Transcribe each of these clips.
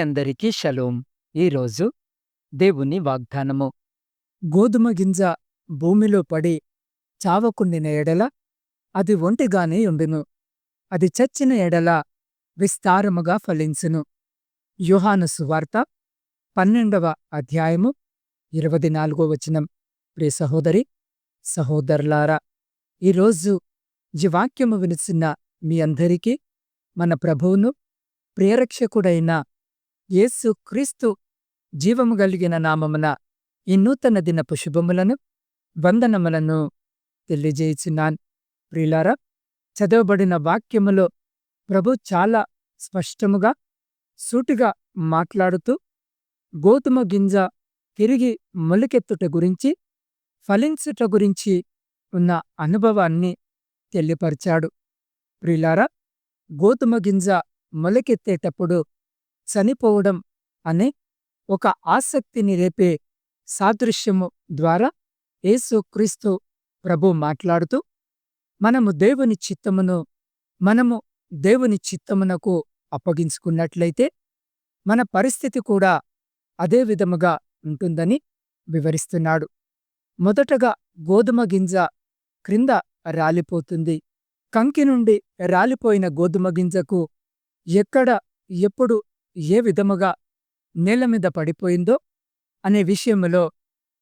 అందరికీ షలోం. ఈరోజు దేవుని వాగ్దానము. గోధుమ గింజ భూమిలో పడి చావకుండిన ఎడల అది ఒంటిగానే ఉండును. అది చచ్చిన ఎడల విస్తారముగా ఫలించును. యుహాను సువార్త పన్నెండవ అధ్యాయము ఇరవది నాలుగో వచనం. ప్రియ సహోదరి సహోదరులారా ఈరోజు ఈ వాక్యము వినిచిన మీ అందరికీ మన ప్రభువును ప్రియరక్షకుడైన యేసు క్రీస్తు జీవము కలిగిన నామమున ఈ నూతన దినపు శుభములను వందనములను తెలియజేయుచున్నాను. ప్రియులారా చదవబడిన వాక్యములో ప్రభు చాలా స్పష్టముగా సూటిగా మాట్లాడుతూ గోధుమ గింజ తిరిగి మొలకెత్తుట గురించి ఫలించుట గురించి ఉన్న అనుభవాన్ని తెలియపరిచాడు. ప్రిలారా గోధుమ గింజ మొలకెత్తేటప్పుడు చనిపోవడం అనే ఒక ఆసక్తిని రేపే సాదృశ్యము ద్వారా యేసుక్రీస్తు ప్రభు మాట్లాడుతూ మనము దేవుని చిత్తమును మనము దేవుని చిత్తమునకు అప్పగించుకున్నట్లయితే మన పరిస్థితి కూడా అదే విధముగా ఉంటుందని వివరిస్తున్నాడు. మొదటగా గోధుమ గింజ క్రింద రాలిపోతుంది. కంకి నుండి రాలిపోయిన గోధుమ గింజకు ఎక్కడ ఎప్పుడు ఏ విధముగా నేల మీద పడిపోయిందో అనే విషయములో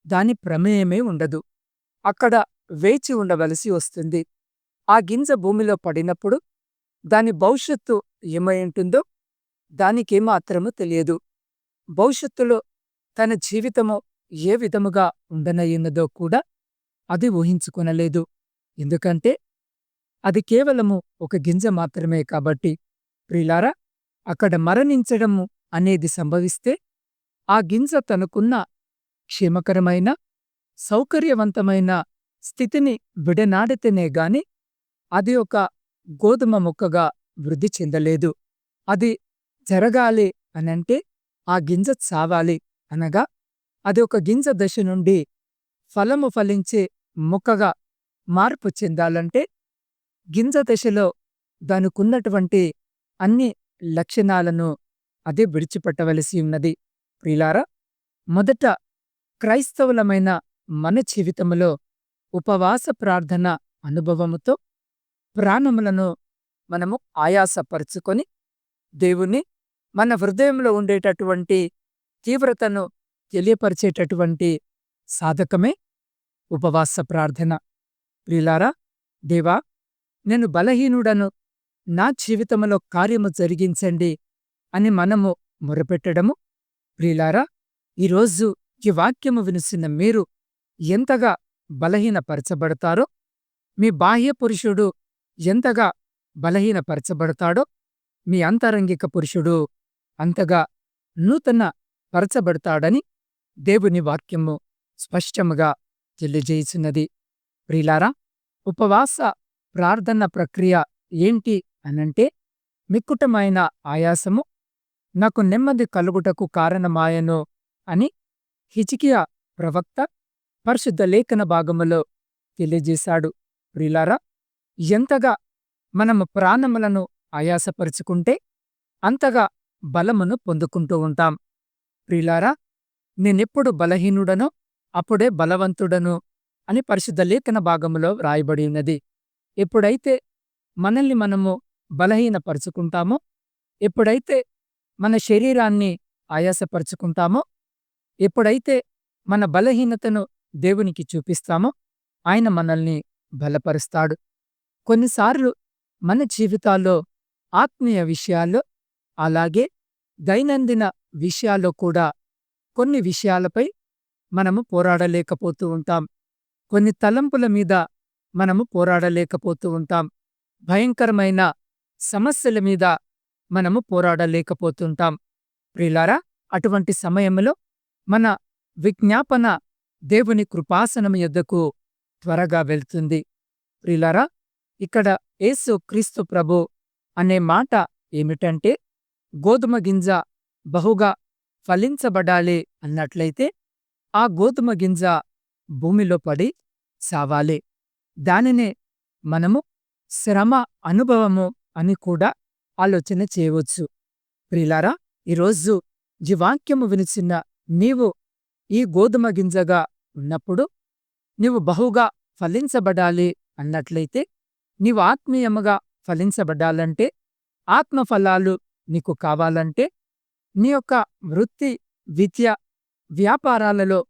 దాని ప్రమేయమే ఉండదు. అక్కడ వేచి ఉండవలసి వస్తుంది. ఆ గింజ భూమిలో పడినప్పుడు దాని భవిష్యత్తు ఏమై ఉంటుందో దానికేమాత్రము తెలియదు. భవిష్యత్తులో తన జీవితము ఏ విధముగా ఉండనయ్యున్నదో కూడా అది ఊహించుకొనలేదు. ఎందుకంటే అది కేవలము ఒక గింజ మాత్రమే కాబట్టి. ప్రిలారా అక్కడ మరణించడము అనేది సంభవిస్తే ఆ గింజ తనకున్న క్షేమకరమైన సౌకర్యవంతమైన స్థితిని విడనాడితేనే గాని అది ఒక గోధుమ మొక్కగా వృద్ధి చెందలేదు. అది జరగాలి అనంటే ఆ గింజ చావాలి అనగా అది ఒక గింజ దశ నుండి ఫలము ఫలించే మొక్కగా మార్పు చెందాలంటే గింజ దశలో దానికున్నటువంటి అన్ని లక్షణాలను అదే విడిచిపెట్టవలసి ఉన్నది. ప్రిలారా మొదట క్రైస్తవులమైన మన జీవితములో ఉపవాస ప్రార్థన అనుభవముతో ప్రాణములను మనము ఆయాసపరుచుకొని దేవుని మన హృదయంలో ఉండేటటువంటి తీవ్రతను తెలియపరిచేటటువంటి సాధకమే ఉపవాస ప్రార్థన. ప్రిలారా దేవా నేను బలహీనుడను నా జీవితంలో కార్యము జరిగించండి అని మనము మొరపెట్టడము. ప్రియులారా ఈరోజు ఈ వాక్యము వినిసిన మీరు ఎంతగా బలహీనపరచబడతారో మీ బాహ్య పురుషుడు ఎంతగా బలహీనపరచబడతాడో మీ అంతరంగిక పురుషుడు అంతగా నూతన పరచబడతాడని దేవుని వాక్యము స్పష్టముగా తెలియజేయుచున్నది. ప్రిలారా ఉపవాస ప్రార్థన ప్రక్రియ ఏంటి? అనంటే మిక్కుటమైన ఆయాసము నాకు నెమ్మది కలుగుటకు కారణమాయను అని హిచికియా ప్రవక్త పరిశుద్ధ లేఖన భాగములో తెలియజేశాడు. ప్రిలారా ఎంతగా మనము ప్రాణములను ఆయాసపరుచుకుంటే అంతగా బలమును పొందుకుంటూ ఉంటాం. ప్రిలారా నేనెప్పుడు బలహీనుడనో అప్పుడే బలవంతుడను అని పరిశుద్ధ లేఖన భాగములో వ్రాయబడి ఉన్నది. ఎప్పుడైతే మనల్ని మనము బలహీనపరుచుకుంటామో? ఎప్పుడైతే మన శరీరాన్ని ఆయాసపరుచుకుంటామో? ఎప్పుడైతే మన బలహీనతను దేవునికి చూపిస్తామో? ఆయన మనల్ని బలపరుస్తాడు. కొన్నిసార్లు మన జీవితాల్లో ఆత్మీయ విషయాల్లో అలాగే దైనందిన విషయాల్లో కూడా కొన్ని విషయాలపై మనము పోరాడలేకపోతూ ఉంటాం. కొన్ని తలంపుల మీద మనము పోరాడలేకపోతూ ఉంటాం. భయంకరమైన సమస్యల మీద మనము పోరాడలేకపోతుంటాం. ప్రిలారా అటువంటి సమయంలో మన విజ్ఞాపన దేవుని కృపాసనం యొద్దకు త్వరగా వెళ్తుంది. ప్రిలారా ఇక్కడ యేసు క్రీస్తు ప్రభు అనే మాట ఏమిటంటే గోధుమ గింజ బహుగా ఫలించబడాలి అన్నట్లయితే ఆ గోధుమ గింజ భూమిలో పడి సావాలి. దానినే మనము శ్రమ అనుభవము అని కూడా ఆలోచన చేయవచ్చు. ప్రిలారా ఈరోజు ఈ వాక్యము వినిచిన నీవు ఈ గోధుమ గింజగా ఉన్నప్పుడు నీవు బహుగా ఫలించబడాలి అన్నట్లయితే నీవు ఆత్మీయముగా ఫలించబడాలంటే ఆత్మఫలాలు నీకు కావాలంటే నీ యొక్క వృత్తి విద్య వ్యాపారాలలో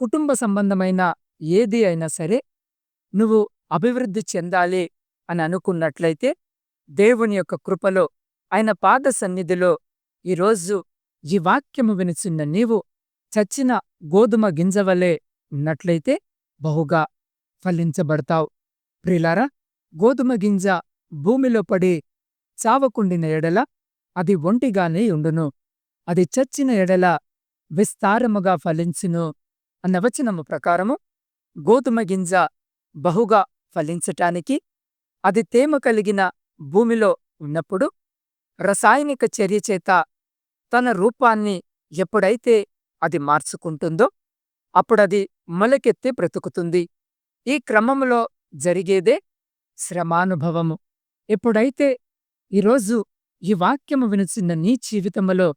కుటుంబ సంబంధమైన ఏది అయినా సరే నువ్వు అభివృద్ధి చెందాలి అని అనుకున్నట్లయితే దేవుని యొక్క కృపలో ఆయన పాద సన్నిధిలో ఈరోజు ఈ వాక్యము వినిచిన్న నీవు చచ్చిన గోధుమ గింజవలే ఉన్నట్లయితే బహుగా ఫలించబడతావు. ప్రిలారా గోధుమ గింజ భూమిలో పడి చావకుండిన ఎడల అది ఒంటిగానే ఉండును. అది చచ్చిన ఎడల విస్తారముగా ఫలించును అన్న వచనము ప్రకారము గోధుమ గింజ బహుగా ఫలించటానికి అది తేమ కలిగిన భూమిలో ఉన్నప్పుడు రసాయనిక చర్య చేత తన రూపాన్ని ఎప్పుడైతే అది మార్చుకుంటుందో అప్పుడది మొలకెత్తి బ్రతుకుతుంది. ఈ క్రమంలో జరిగేదే శ్రమానుభవము. ఎప్పుడైతే ఈరోజు ఈ వాక్యము వినిచిన నీ జీవితములో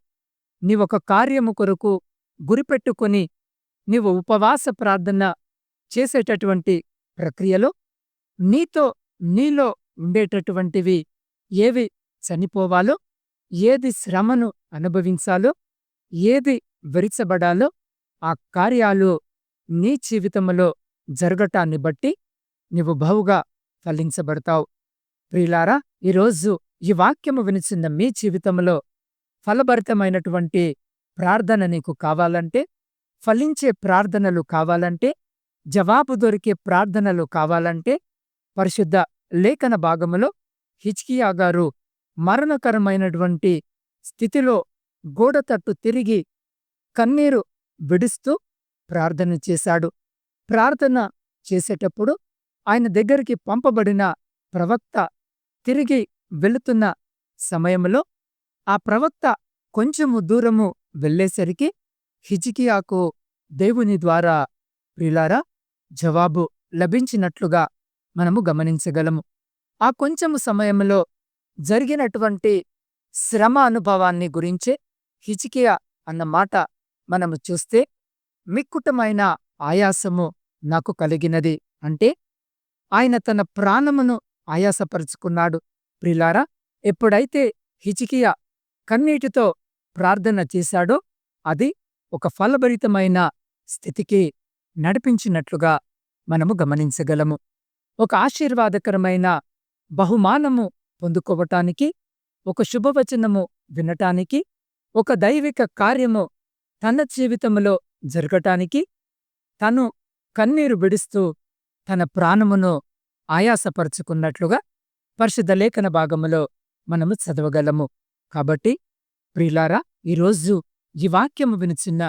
నీవొక కార్యము కొరకు గురిపెట్టుకొని నీవు ఉపవాస ప్రార్థన చేసేటటువంటి ప్రక్రియలో నీతో నీలో ఉండేటటువంటివి ఏవి చనిపోవాలో ఏది శ్రమను అనుభవించాలో ఏది విరిచబడాలో ఆ కార్యాలు నీ జీవితంలో జరగటాన్ని బట్టి నీవు బహుగా ఫలించబడతావు. ప్రియులారా ఈరోజు ఈ వాక్యము వినిచిన మీ జీవితంలో ఫలభరితమైనటువంటి ప్రార్థన నీకు కావాలంటే ఫలించే ప్రార్థనలు కావాలంటే జవాబు దొరికే ప్రార్థనలు కావాలంటే పరిశుద్ధ లేఖన భాగములో హిచ్కియా గారు మరణకరమైనటువంటి స్థితిలో గోడ తట్టు తిరిగి కన్నీరు విడుస్తూ ప్రార్థన చేశాడు. ప్రార్థన చేసేటప్పుడు ఆయన దగ్గరికి పంపబడిన ప్రవక్త తిరిగి వెళుతున్న సమయంలో ఆ ప్రవక్త కొంచెము దూరము వెళ్ళేసరికి హిజికియాకు దేవుని ద్వారా ప్రిలారా జవాబు లభించినట్లుగా మనము గమనించగలము. ఆ కొంచెము సమయంలో జరిగినటువంటి శ్రమ అనుభవాన్ని గురించే హిచికియా అన్న మాట మనము చూస్తే మిక్కుటమైన ఆయాసము నాకు కలిగినది. అంటే ఆయన తన ప్రాణమును ఆయాసపరుచుకున్నాడు. ప్రిలారా ఎప్పుడైతే హిచికియా కన్నీటితో ప్రార్థన చేశాడో అది ఒక ఫలభరితమైన స్థితికి నడిపించినట్లుగా మనము గమనించగలము. ఒక ఆశీర్వాదకరమైన బహుమానము పొందుకోవటానికి ఒక శుభవచనము వినటానికి ఒక దైవిక కార్యము తన జీవితంలో జరగటానికి తను కన్నీరు విడుస్తూ తన ప్రాణమును ఆయాసపరుచుకున్నట్లుగా పరిశుద్ధ లేఖన భాగములో మనము చదవగలము. కాబట్టి ప్రియులారా ఈరోజు ఈ వాక్యము వినిచిన్న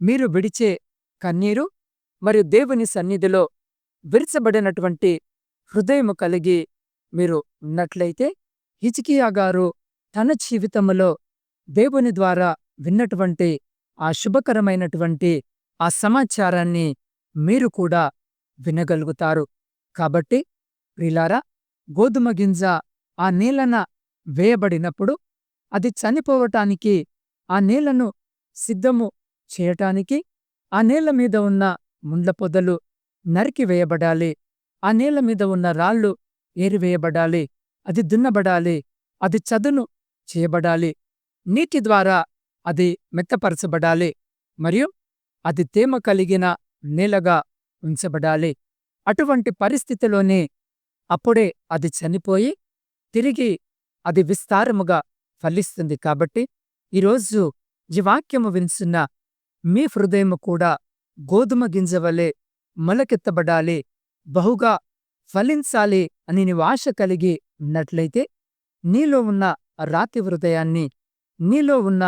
మీరు విడిచే కన్నీరు మరియు దేవుని సన్నిధిలో విరచబడినటువంటి హృదయము కలిగి మీరు ఉన్నట్లయితే హిచికియా గారు తన జీవితములో దేవుని ద్వారా విన్నటువంటి ఆ శుభకరమైనటువంటి ఆ సమాచారాన్ని మీరు కూడా వినగలుగుతారు. కాబట్టి ప్రిలారా గోధుమ గింజ ఆ నీళ్ళన వేయబడినప్పుడు అది చనిపోవటానికి ఆ నీళ్ళను సిద్ధము చేయటానికి ఆ నీళ్ళ మీద ఉన్న ముండ్ల పొదలు నరికి వేయబడాలి. ఆ నేల మీద ఉన్న రాళ్ళు ఏరివేయబడాలి అది దున్నబడాలి. అది చదును చేయబడాలి. నీటి ద్వారా అది మెత్తపరచబడాలి. మరియు అది తేమ కలిగిన నేలగా ఉంచబడాలి. అటువంటి పరిస్థితిలోనే అప్పుడే అది చనిపోయి తిరిగి అది విస్తారముగా ఫలిస్తుంది. కాబట్టి ఈరోజు ఈ వాక్యము వినిసిన మీ హృదయము కూడా గోధుమ గింజవలే మొలకెత్తబడాలి బహుగా ఫలించాలి అని నీవు ఆశ కలిగి ఉన్నట్లయితే నీలో ఉన్న రాతి హృదయాన్ని నీలో ఉన్న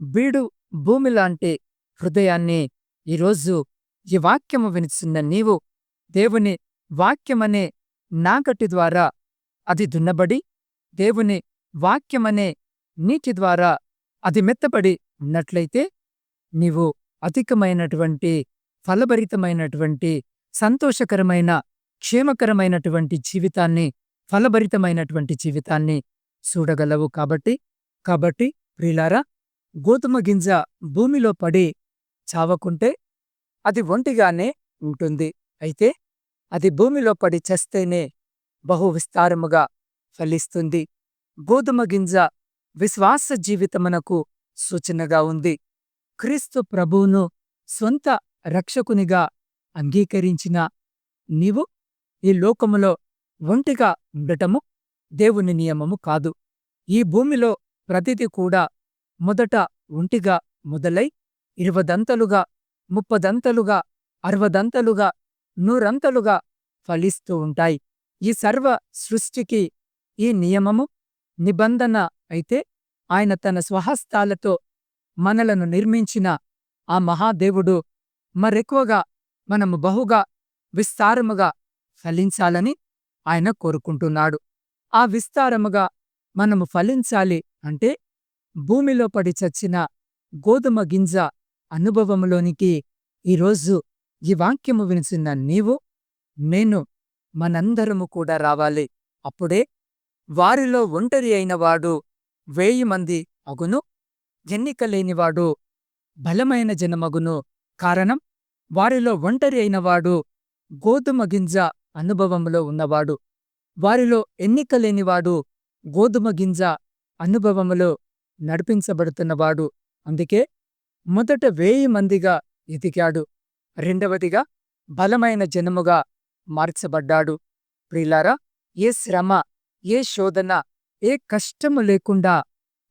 బీడు భూమిలాంటి హృదయాన్ని ఈరోజు ఈ వాక్యము వినిచున్న నీవు దేవుని వాక్యమనే నాగటి ద్వారా అది దున్నబడి దేవుని వాక్యమనే నీటి ద్వారా అది మెత్తబడి ఉన్నట్లయితే నీవు అధికమైనటువంటి ఫలభరితమైనటువంటి సంతోషకరమైన క్షేమకరమైనటువంటి జీవితాన్ని ఫలభరితమైనటువంటి జీవితాన్ని చూడగలవు కాబట్టి కాబట్టి ప్రిలారా గోధుమ గింజ భూమిలో పడి చావకుంటే అది ఒంటిగానే ఉంటుంది. అయితే అది భూమిలో పడి చస్తేనే బహు విస్తారముగా ఫలిస్తుంది. గోధుమ గింజ విశ్వాస జీవితమునకు సూచనగా ఉంది. క్రీస్తు ప్రభువును సొంత రక్షకునిగా అంగీకరించిన నీవు ఈ లోకములో ఒంటిగా ఉండటము దేవుని నియమము కాదు. ఈ భూమిలో ప్రతిది కూడా మొదట ఒంటిగా మొదలై ఇరవదంతలుగా ముప్పదంతలుగా అరవదంతలుగా నూరంతలుగా ఫలిస్తూ ఉంటాయి. ఈ సర్వ సృష్టికి ఈ నియమము నిబంధన అయితే ఆయన తన స్వహస్తాలతో మనలను నిర్మించిన ఆ మహాదేవుడు మరెక్కువగా మనము బహుగా విస్తారముగా ఫలించాలని ఆయన కోరుకుంటున్నాడు. ఆ విస్తారముగా మనము ఫలించాలి అంటే భూమిలో పడి చచ్చిన గోధుమ గింజ అనుభవములోనికి ఈరోజు ఈ వాక్యము వినిచిన నీవు నేను మనందరము కూడా రావాలి. అప్పుడే వారిలో ఒంటరి అయినవాడు వేయి మంది అగును ఎన్నికలేనివాడు బలమైన జనమగును. కారణం వారిలో ఒంటరి అయినవాడు గోధుమ గింజ అనుభవములో ఉన్నవాడు. వారిలో ఎన్నికలేనివాడు గోధుమ గింజ అనుభవములో నడిపించబడుతున్నవాడు. అందుకే మొదట వేయి మందిగా ఎదిగాడు. రెండవదిగా బలమైన జనముగా మార్చబడ్డాడు. ప్రిలారా ఏ శ్రమ ఏ శోధన ఏ కష్టము లేకుండా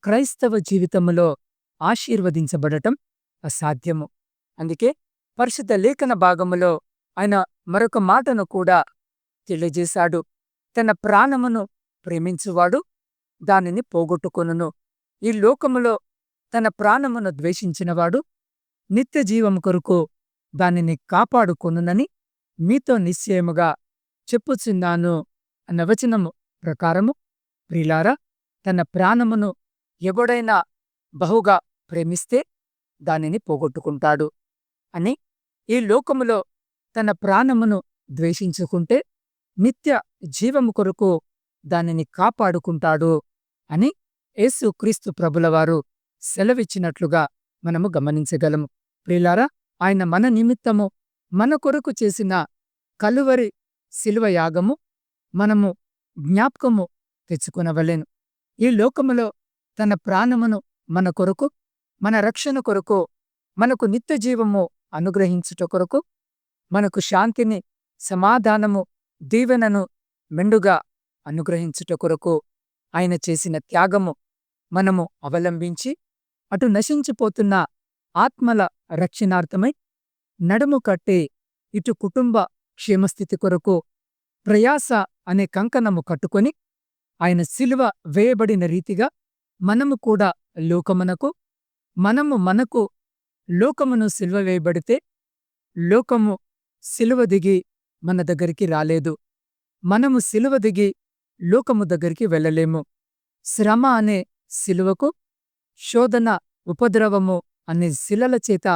క్రైస్తవ జీవితములో ఆశీర్వదించబడటం అసాధ్యము. అందుకే పరిశుద్ధ లేఖన భాగములో ఆయన మరొక మాటను కూడా తెలియజేశాడు. తన ప్రాణమును ప్రేమించువాడు దానిని పోగొట్టుకొనును. ఈ లోకములో తన ప్రాణమును ద్వేషించినవాడు నిత్య జీవము కొరకు దానిని కాపాడుకొనునని మీతో నిశ్చయముగా చెప్పుచున్నాను అన్న వచనము ప్రకారము ప్రిలారా తన ప్రాణమును ఎవడైనా బహుగా ప్రేమిస్తే దానిని పోగొట్టుకుంటాడు. అని ఈ లోకములో తన ప్రాణమును ద్వేషించుకుంటే నిత్య జీవము కొరకు దానిని కాపాడుకుంటాడు అని యేసు క్రీస్తు ప్రభులవారు సెలవిచ్చినట్లుగా మనము గమనించగలము. ప్రిలారా ఆయన మన నిమిత్తము మన కొరకు చేసిన కలువరి శిలువయాగము మనము జ్ఞాపకము తెచ్చుకునవలేను. ఈ లోకములో తన ప్రాణమును మన కొరకు మన రక్షణ కొరకు మనకు నిత్య జీవము అనుగ్రహించుట కొరకు మనకు శాంతిని సమాధానము దీవెనను మెండుగా అనుగ్రహించుట కొరకు ఆయన చేసిన త్యాగము మనము అవలంబించి అటు నశించిపోతున్న ఆత్మల రక్షణార్థమై నడుము కట్టి ఇటు కుటుంబ క్షేమస్థితి కొరకు ప్రయాస అనే కంకణము కట్టుకొని ఆయన శిలువ వేయబడిన రీతిగా మనము కూడా లోకమునకు మనము మనకు లోకమును సిల్వ వేయబడితే లోకము సిలువ దిగి మన దగ్గరికి రాలేదు. మనము సిలువ దిగి లోకము దగ్గరికి వెళ్ళలేము. శ్రమ అనే సిలువకు శోధన ఉపద్రవము అనే శిలల చేత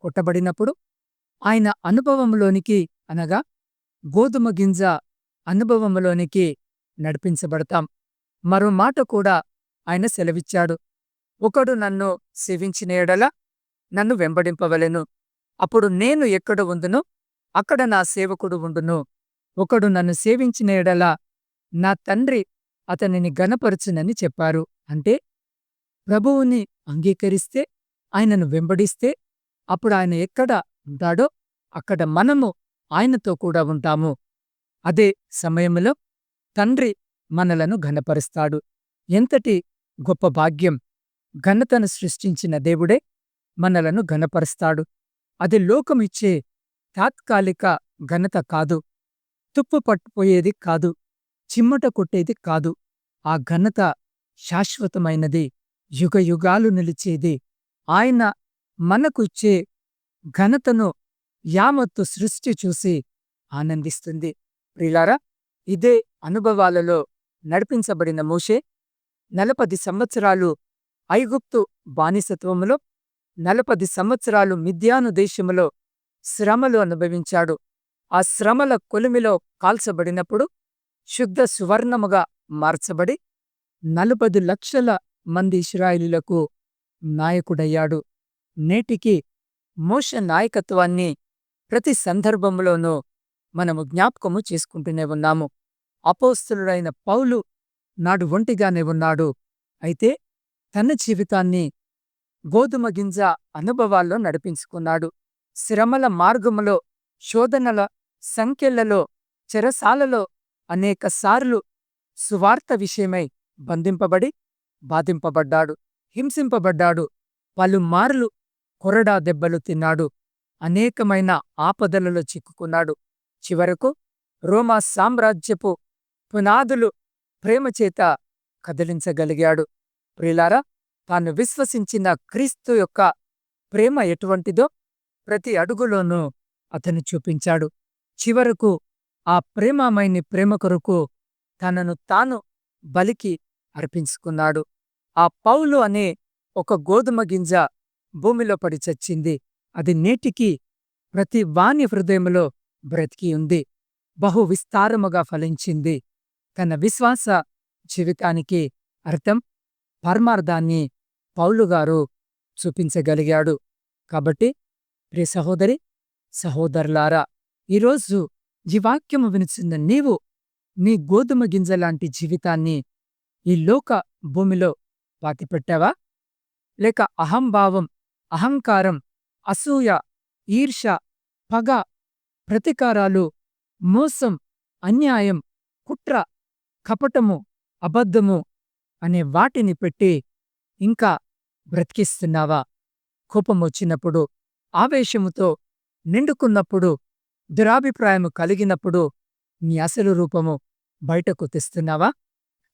కొట్టబడినప్పుడు ఆయన అనుభవములోనికి అనగా గోధుమ గింజ అనుభవములోనికి నడిపించబడతాం. మరో మాట కూడా ఆయన సెలవిచ్చాడు. ఒకడు నన్ను సేవించిన ఎడల నన్ను వెంబడింపవలెను. అప్పుడు నేను ఎక్కడ ఉందునో అక్కడ నా సేవకుడు ఉండును. ఒకడు నన్ను సేవించిన ఎడల నా తండ్రి అతనిని గనపరచునని చెప్పారు. అంటే ప్రభువుని అంగీకరిస్తే ఆయనను వెంబడిస్తే అప్పుడు ఆయన ఎక్కడ ఉంటాడో అక్కడ మనము ఆయనతో కూడా ఉంటాము. అదే సమయంలో తండ్రి మనలను ఘనపరుస్తాడు. ఎంతటి గొప్ప భాగ్యం ఘనతను సృష్టించిన దేవుడే మనలను ఘనపరుస్తాడు. అది లోకమిచ్చే తాత్కాలిక ఘనత కాదు. తుప్పు పట్టుపోయేది కాదు. చిమ్మట కొట్టేది కాదు. ఆ ఘనత శాశ్వతమైనది. యుగయుగాలు నిలిచేది. ఆయన మనకు ఇచ్చే ఘనతను యామత్తు సృష్టి చూసి ఆనందిస్తుంది. ప్రిలారా ఇదే అనుభవాలలో నడిపించబడిన మోషే నలపది సంవత్సరాలు ఐగుప్తు బానిసత్వములో నలపది సంవత్సరాలు మిథ్యాను దేశములో శ్రమలు అనుభవించాడు. ఆ శ్రమల కొలిమిలో కాల్చబడినప్పుడు శుద్ధ సువర్ణముగా మార్చబడి నలుపది లక్షల మంది ఇస్రాయేలీలకు నాయకుడయ్యాడు. నేటికి మోష నాయకత్వాన్ని ప్రతి సందర్భంలోనూ మనము జ్ఞాపకము చేసుకుంటూనే ఉన్నాము. అపోస్తులుడైన పౌలు నాడు ఒంటిగానే ఉన్నాడు. అయితే తన జీవితాన్ని గోధుమ గింజ అనుభవాల్లో నడిపించుకున్నాడు. శ్రమల మార్గములో శోధనల సంఖ్యలలో చెరసాలలో అనేకసార్లు సువార్త విషయమై బంధింపబడి బాధింపబడ్డాడు హింసింపబడ్డాడు పలుమార్లు కొరడా దెబ్బలు తిన్నాడు అనేకమైన ఆపదలలో చిక్కుకున్నాడు. చివరకు రోమా సామ్రాజ్యపు పునాదులు ప్రేమచేత కదిలించగలిగాడు. ప్రిలారా తాను విశ్వసించిన క్రీస్తు యొక్క ప్రేమ ఎటువంటిదో ప్రతి అడుగులోనూ అతను చూపించాడు. చివరకు ఆ ప్రేమమైని ప్రేమ కొరకు తనను తాను బలికి అర్పించుకున్నాడు. ఆ పౌలు అనే ఒక గోధుమ గింజ భూమిలో పడి చచ్చింది. అది నేటికి ప్రతి వాణి హృదయములో బ్రతికి ఉంది. బహు విస్తారముగా ఫలించింది. తన విశ్వాస జీవితానికి అర్థం పరమార్థాన్ని పౌలుగారు చూపించగలిగాడు. కాబట్టి ప్రియ సహోదరి సహోదరులారా ఈరోజు ఈ వాక్యము వినిచిన నీవు నీ గోధుమ గింజలాంటి జీవితాన్ని ఈ లోక భూమిలో పాతిపెట్టావా? లేక అహంభావం అహంకారం అసూయ ఈర్ష పగ ప్రతీకారాలు మోసం అన్యాయం కుట్ర కపటము అబద్ధము అనే వాటిని పెట్టి ఇంకా బ్రతికిస్తున్నావా? కోపం వచ్చినప్పుడు ఆవేశముతో నిండుకున్నప్పుడు దురాభిప్రాయము కలిగినప్పుడు నీ అసలు రూపము బయటకు తెస్తున్నావా?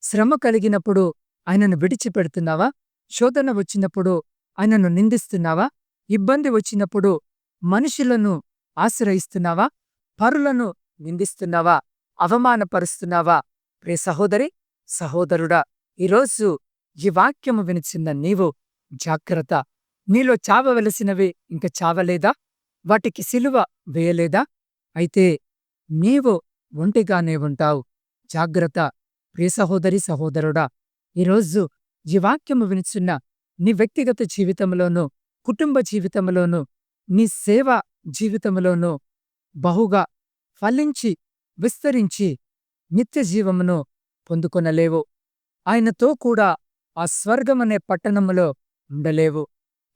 శ్రమ కలిగినప్పుడు ఆయనను విడిచిపెడుతున్నావా? శోధన వచ్చినప్పుడు ఆయనను నిందిస్తున్నావా? ఇబ్బంది వచ్చినప్పుడు మనుషులను ఆశ్రయిస్తున్నావా? పరులను నిందిస్తున్నావా? అవమానపరుస్తున్నావా? ప్రే సహోదరి సహోదరుడా ఈరోజు ఈ వాక్యము వినిచిన్న నీవు జాగ్రత్త. నీలో చావవలసినవి ఇంక చావలేదా? వాటికి సిలువ వేయలేదా? అయితే నీవు ఒంటిగానే ఉంటావు. జాగ్రత్త. ప్రియ సహోదరి సహోదరుడా ఈరోజు ఈ వాక్యము వినిచున్న నీ వ్యక్తిగత జీవితంలోనూ కుటుంబ జీవితంలోనూ నీ సేవ జీవితంలోనూ బహుగా ఫలించి విస్తరించి నిత్య జీవమును పొందుకొనలేవు. ఆయనతో కూడా ఆ స్వర్గమనే పట్టణములో ఉండలేవు.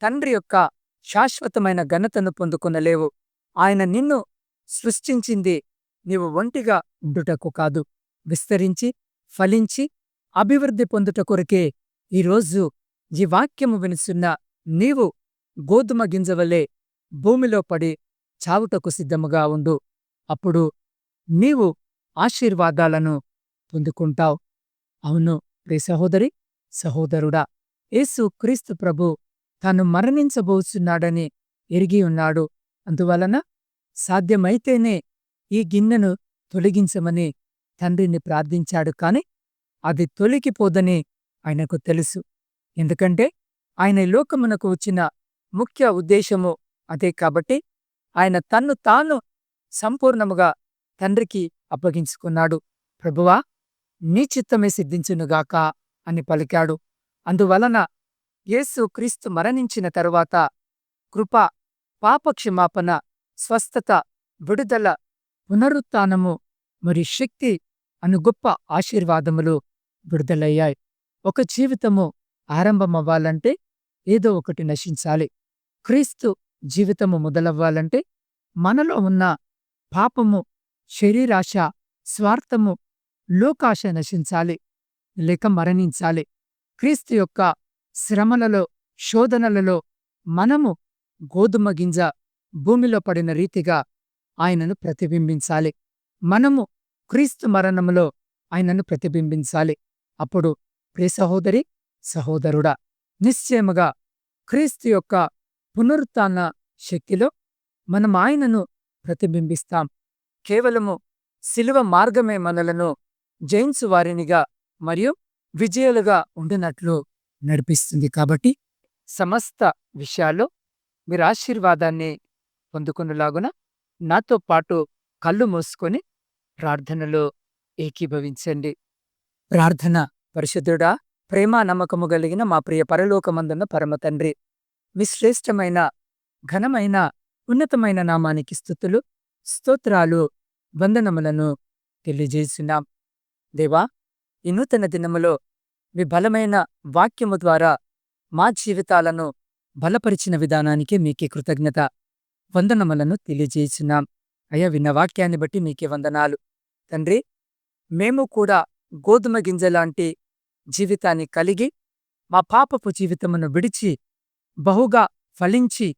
తండ్రి యొక్క శాశ్వతమైన ఘనతను పొందుకొనలేవు. ఆయన నిన్ను సృష్టించింది నీవు ఒంటిగా ఉండుటకు కాదు. విస్తరించి ఫలించి అభివృద్ధి పొందుట కొరకే ఈరోజు ఈ వాక్యము వినుసున్న నీవు గోధుమ గింజవలే భూమిలో పడి చావుటకు సిద్ధముగా ఉండు. అప్పుడు నీవు ఆశీర్వాదాలను పొందుకుంటావు. అవును ప్రే సహోదరి సహోదరుడా యేసు క్రీస్తు ప్రభు తాను మరణించబోచున్నాడని ఎరిగి ఉన్నాడు. అందువలన సాధ్యమైతేనే ఈ గిన్నెను తొలగించమని తండ్రిని ప్రార్థించాడు కాని అది తొలగిపోదని ఆయనకు తెలుసు. ఎందుకంటే ఆయన లోకమునకు వచ్చిన ముఖ్య ఉద్దేశము అదే కాబట్టి ఆయన తన్ను తాను సంపూర్ణముగా తండ్రికి అప్పగించుకున్నాడు. ప్రభువా నీ చిత్తమే సిద్ధించునుగాక అని పలికాడు. అందువలన యేసు క్రీస్తు మరణించిన తరువాత కృప పాపక్షమాపణ స్వస్థత విడుదల పునరుత్నము మరి శక్తి అను గొప్ప ఆశీర్వాదములు విడుదలయ్యాయి. ఒక జీవితము ఆరంభమవ్వాలంటే ఏదో ఒకటి నశించాలి. క్రీస్తు జీవితము మొదలవ్వాలంటే మనలో ఉన్న పాపము శరీరాశ స్వార్థము లోకాశ నశించాలి. లేక మరణించాలి. క్రీస్తు యొక్క శ్రమలలో శోధనలలో మనము గోధుమ గింజ భూమిలో పడిన రీతిగా ఆయనను ప్రతిబింబించాలి. మనము క్రీస్తు మరణములో ఆయనను ప్రతిబింబించాలి. అప్పుడు ప్రియ సహోదరి సహోదరుడా నిశ్చయముగా క్రీస్తు యొక్క పునరుత్న శక్తిలో మనం ఆయనను ప్రతిబింబిస్తాం. కేవలము శిలువ మార్గమే మనలను జైన్సు వారినిగా మరియు విజయాలుగా ఉండినట్లు నడిపిస్తుంది. కాబట్టి సమస్త విషయాల్లో మీరు ఆశీర్వాదాన్ని పొందుకునేలాగున నాతో పాటు కళ్ళు మూసుకొని ప్రార్థనలో ఏకీభవించండి. ప్రార్థన పరిశుద్ధుడా ప్రేమ నమ్మకము కలిగిన మా ప్రియ పరలోకమందున్న పరమ తండ్రి మీ శ్రేష్టమైన ఘనమైన ఉన్నతమైన నామానికి స్థుతులు స్తోత్రాలు వందనములను తెలియజేస్తున్నాం. దేవా ఈ నూతన దినములో మీ బలమైన వాక్యము ద్వారా మా జీవితాలను బలపరిచిన విధానానికి మీకే కృతజ్ఞత వందనములను తెలియజేసినాం అయ్యా విన్న వాక్యాన్ని బట్టి మీకే వందనాలు. తండ్రి మేము కూడా గోధుమ గింజలాంటి జీవితాన్ని కలిగి మా పాపపు జీవితమును విడిచి బహుగా ఫలించి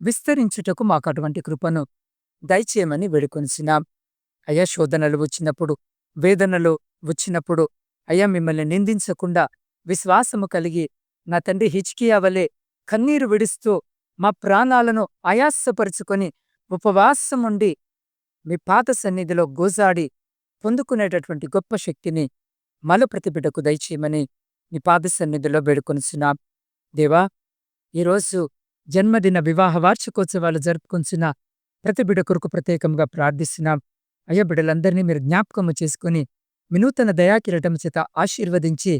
విస్తరించుటకు మాకు అటువంటి కృపను దయచేయమని వేడుకొనిసినాం అయ్యా శోధనలు వచ్చినప్పుడు వేదనలు వచ్చినప్పుడు అయ్యా మిమ్మల్ని నిందించకుండా విశ్వాసము కలిగి నా తండ్రి హిచ్కియా వలె కన్నీరు విడుస్తూ మా ప్రాణాలను ఆయాసపరుచుకొని ఉపవాసం ఉండి మీ పాత సన్నిధిలో గోజాడి పొందుకునేటటువంటి గొప్ప శక్తిని మలు ప్రతిబిడ్డకు దయచేయమని నీ పాద సన్నిధిలో వేడుకొనిచున్నాం. దేవా ఈరోజు జన్మదిన వివాహ వార్షికోత్సవాలు జరుపుకొంచున్న ప్రతి బిడ్డ కొరకు ప్రత్యేకంగా ప్రార్థిస్తున్నాం. అయ్యా బిడ్డలందరినీ మీరు జ్ఞాపకము చేసుకుని వినూతన దయాకిరటం చేత ఆశీర్వదించి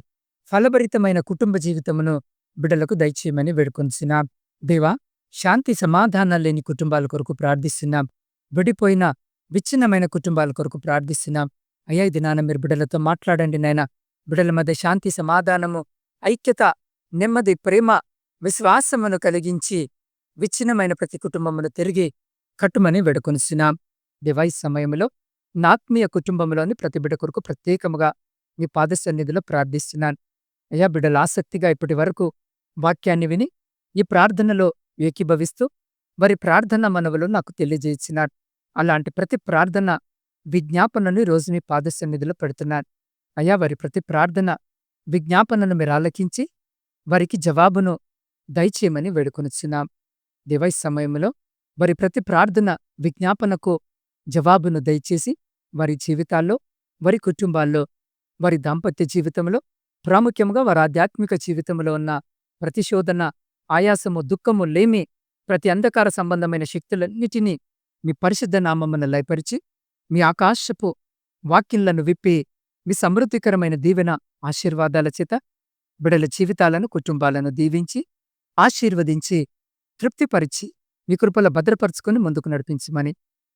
ఫలభరితమైన కుటుంబ జీవితమును బిడ్డలకు దయచేయమని వేడుకొంచున్నాం దేవా శాంతి సమాధానాలు లేని కుటుంబాల కొరకు ప్రార్థిస్తున్నాం. విడిపోయిన విచ్ఛిన్నమైన కుటుంబాల కొరకు ప్రార్థిస్తున్నాం. అయ్యా ఇది నాన్న మీరు బిడ్డలతో మాట్లాడండి నాయన. బిడ్డల మధ్య శాంతి సమాధానము ఐక్యత నెమ్మది ప్రేమ విశ్వాసమును కలిగించి విచ్ఛిన్నమైన ప్రతి కుటుంబమును తిరిగి కట్టుమని వేడుకొనిస్తున్నాం డివైస్ సమయంలో నాత్మీయ కుటుంబంలోని ప్రతి బిడ్డ కొరకు ప్రత్యేకముగా మీ పాద సన్నిధిలో ప్రార్థిస్తున్నాను. అయ్యా బిడ్డలు ఆసక్తిగా ఇప్పటి వరకు వాక్యాన్ని విని ఈ ప్రార్థనలో ఏకీభవిస్తూ వారి ప్రార్థన మనవులు నాకు తెలియజేసినాడు అలాంటి ప్రతి ప్రార్థన విజ్ఞాపనను రోజు మీ పాద సన్నిధిలో పెడుతున్నాను. అయ్యా వారి ప్రతి ప్రార్థన విజ్ఞాపనను మీరు ఆలకించి వారికి జవాబును దయచేయమని వేడుకొనిచ్చున్నాం దివై సమయంలో వారి ప్రతి ప్రార్థన విజ్ఞాపనకు జవాబును దయచేసి వారి జీవితాల్లో వారి కుటుంబాల్లో వారి దాంపత్య జీవితంలో ప్రాముఖ్యంగా వారి ఆధ్యాత్మిక జీవితంలో ఉన్న ప్రతిశోధన ఆయాసము దుఃఖము లేమి ప్రతి అంధకార సంబంధమైన శక్తులన్నిటినీ మీ పరిశుద్ధ నామమును లయపరిచి మీ ఆకాశపు వాక్యంలను విప్పి మీ సమృద్ధికరమైన దీవెన ఆశీర్వాదాల చేత బిడల జీవితాలను కుటుంబాలను దీవించి ఆశీర్వదించి తృప్తిపరిచి మీ కృపల భద్రపరుచుకుని ముందుకు నడిపించమని